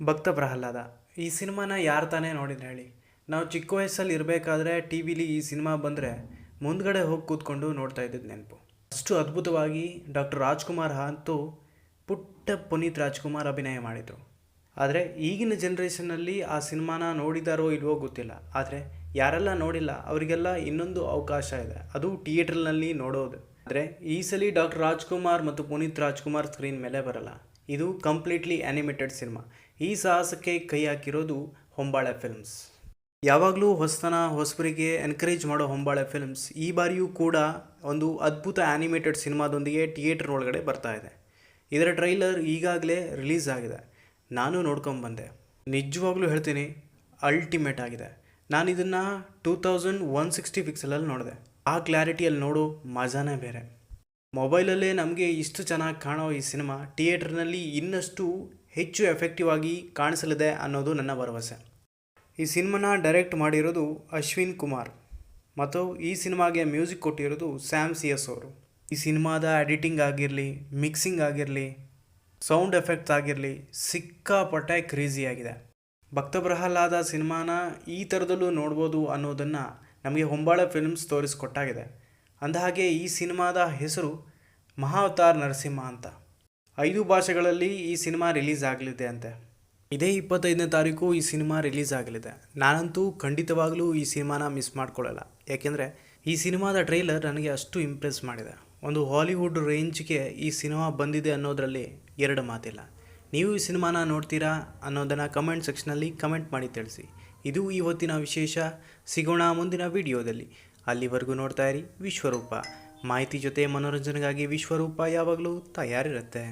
ಭಕ್ತ ಪ್ರಹ್ಲಾದ, ಈ ಸಿನಿಮಾನ ಯಾರು ತಾನೇ ನೋಡಿದ್ರೆ ಹೇಳಿ. ನಾವು ಚಿಕ್ಕ ವಯಸ್ಸಲ್ಲಿ ಇರಬೇಕಾದ್ರೆ ಟಿ ವಿಲಿ ಈ ಸಿನಿಮಾ ಬಂದರೆ ಮುಂದ್ಗಡೆ ಹೋಗಿ ಕೂತ್ಕೊಂಡು ನೋಡ್ತಾ ಇದ್ದಿದ್ದು ನೆನಪು. ಅಷ್ಟು ಅದ್ಭುತವಾಗಿ ಡಾಕ್ಟರ್ ರಾಜ್ಕುಮಾರ್ ಅಂತೂ ಪುಟ್ಟ ಪುನೀತ್ ರಾಜ್ಕುಮಾರ್ ಅಭಿನಯ ಮಾಡಿದರು. ಆದರೆ ಈಗಿನ ಜನ್ರೇಷನ್ನಲ್ಲಿ ಆ ಸಿನಿಮಾನ ನೋಡಿದಾರೋ ಇಲ್ವೋ ಗೊತ್ತಿಲ್ಲ. ಆದರೆ ಯಾರೆಲ್ಲ ನೋಡಿಲ್ಲ, ಅವರಿಗೆಲ್ಲ ಇನ್ನೊಂದು ಅವಕಾಶ ಇದೆ. ಅದು ಥಿಯೇಟ್ರಲ್ನಲ್ಲಿ ನೋಡೋದು. ಆದರೆ ಈ ಸಲ ಡಾಕ್ಟರ್ ರಾಜ್ಕುಮಾರ್ ಮತ್ತು ಪುನೀತ್ ರಾಜ್ಕುಮಾರ್ ಸ್ಕ್ರೀನ್ ಮೇಲೆ ಬರಲ್ಲ. ಇದು ಕಂಪ್ಲೀಟ್ಲಿ ಆ್ಯನಿಮೇಟೆಡ್ ಸಿನಿಮಾ ಈ ಸಾಹಸಕ್ಕೆ ಕೈ ಹಾಕಿರೋದು ಹೊಂಬಾಳೆ ಫಿಲ್ಮ್ಸ್ ಯಾವಾಗಲೂ ಹೊಸತನ, ಹೊಸಬರಿಗೆ ಎನ್ಕರೇಜ್ ಮಾಡೋ ಹೊಂಬಾಳೆ ಫಿಲ್ಮ್ಸ್ ಈ ಬಾರಿಯೂ ಕೂಡ ಒಂದು ಅದ್ಭುತ ಆ್ಯನಿಮೇಟೆಡ್ ಸಿನಿಮಾದೊಂದಿಗೆ ಥಿಯೇಟರ್ ಒಳಗಡೆ ಬರ್ತಾ ಇದೆ. ಇದರ ಟ್ರೈಲರ್ ಈಗಾಗಲೇ ರಿಲೀಸ್ ಆಗಿದೆ. ನಾನು ನೋಡ್ಕೊಂಬಂದೆ ನಿಜವಾಗ್ಲೂ ಹೇಳ್ತೀನಿ ಅಲ್ಟಿಮೇಟ್ ಆಗಿದೆ. ನಾನು ಇದನ್ನು ಟೂ ತೌಸಂಡ್ ಒನ್ ಸಿಕ್ಸ್ಟಿ ಪಿಕ್ಸಲಲ್ಲಿ ನೋಡಿದೆ. ಆ ಕ್ಲಾರಿಟಿಯಲ್ಲಿ ನೋಡೋ, ಮಜಾನೇ ಬೇರೆ. ಮೊಬೈಲಲ್ಲೇ ನಮಗೆ ಇಷ್ಟು ಚೆನ್ನಾಗಿ ಕಾಣೋ ಈ ಸಿನಿಮಾ, ಥಿಯೇಟ್ರ್ನಲ್ಲಿ ಇನ್ನಷ್ಟು ಹೆಚ್ಚು ಎಫೆಕ್ಟಿವ್ ಆಗಿ ಕಾಣಿಸಲಿದೆ ಅನ್ನೋದು ನನ್ನ ಭರವಸೆ. ಈ ಸಿನಿಮಾನ ಡೈರೆಕ್ಟ್ ಮಾಡಿರೋದು ಅಶ್ವಿನ್ ಕುಮಾರ್ ಮತ್ತು ಈ ಸಿನಿಮಾಗೆ ಮ್ಯೂಸಿಕ್ ಕೊಟ್ಟಿರೋದು ಸ್ಯಾಮ್ ಸಿ ಎಸ್ ಅವರು. ಈ ಸಿನಿಮಾದ ಎಡಿಟಿಂಗ್ ಆಗಿರಲಿ ಮಿಕ್ಸಿಂಗ್ ಆಗಿರಲಿ ಸೌಂಡ್ ಎಫೆಕ್ಟ್ಸ್ ಆಗಿರಲಿ ಸಿಕ್ಕಾಪಟ್ಟೆ ಕ್ರೇಜಿಯಾಗಿದೆ ಭಕ್ತಪ್ರಹ್ಲಾದ ಸಿನಿಮಾನ ಈ ಥರದಲ್ಲೂ ನೋಡ್ಬೋದು ಅನ್ನೋದನ್ನು ನಮಗೆ ಹೊಂಬಾಳೆ ಫಿಲ್ಮ್ಸ್ ತೋರಿಸ್ಕೊಟ್ಟಾಗಿದೆ. ಅಂದಹಾಗೆ ಈ ಸಿನಿಮಾದ ಹೆಸರು ಮಹಾವತಾರ್ ನರಸಿಂಹ ಅಂತ. ಐದು ಭಾಷೆಗಳಲ್ಲಿ ಈ ಸಿನಿಮಾ ರಿಲೀಸ್ ಆಗಲಿದೆ ಅಂತೆ. ಇದೇ ಇಪ್ಪತ್ತೈದನೇ ತಾರೀಕು ಈ ಸಿನಿಮಾ ರಿಲೀಸ್ ಆಗಲಿದೆ. ನಾನಂತೂ ಖಂಡಿತವಾಗಲೂ ಈ ಸಿನಿಮಾನ ಮಿಸ್ ಮಾಡ್ಕೊಳ್ಳಲ್ಲ. ಯಾಕೆಂದರೆ ಈ ಸಿನಿಮಾದ ಟ್ರೈಲರ್ ನನಗೆ ಅಷ್ಟು ಇಂಪ್ರೆಸ್ ಮಾಡಿದೆ. ಒಂದು ಹಾಲಿವುಡ್ ರೇಂಜ್ಗೆ ಈ ಸಿನಿಮಾ ಬಂದಿದೆ ಅನ್ನೋದರಲ್ಲಿ ಎರಡು ಮಾತಿಲ್ಲ. ನೀವು ಈ ಸಿನಿಮಾನ ನೋಡ್ತೀರಾ ಅನ್ನೋದನ್ನು ಕಮೆಂಟ್ ಸೆಕ್ಷನಲ್ಲಿ ಕಮೆಂಟ್ ಮಾಡಿ ತಿಳಿಸಿ. ಇದು ಇವತ್ತಿನ ವಿಶೇಷ. ಸಿಗೋಣ ಮುಂದಿನ ವಿಡಿಯೋದಲ್ಲಿ. ಅಲ್ಲಿವರೆಗೂ ನೋಡ್ತಾ ಇರಿ ವಿಶ್ವರೂಪ. ಮಾಹಿತಿ ಜೊತೆ ಮನೋರಂಜನೆಗಾಗಿ ವಿಶ್ವರೂಪ ಯಾವಾಗಲೂ ತಯಾರಿರುತ್ತೆ.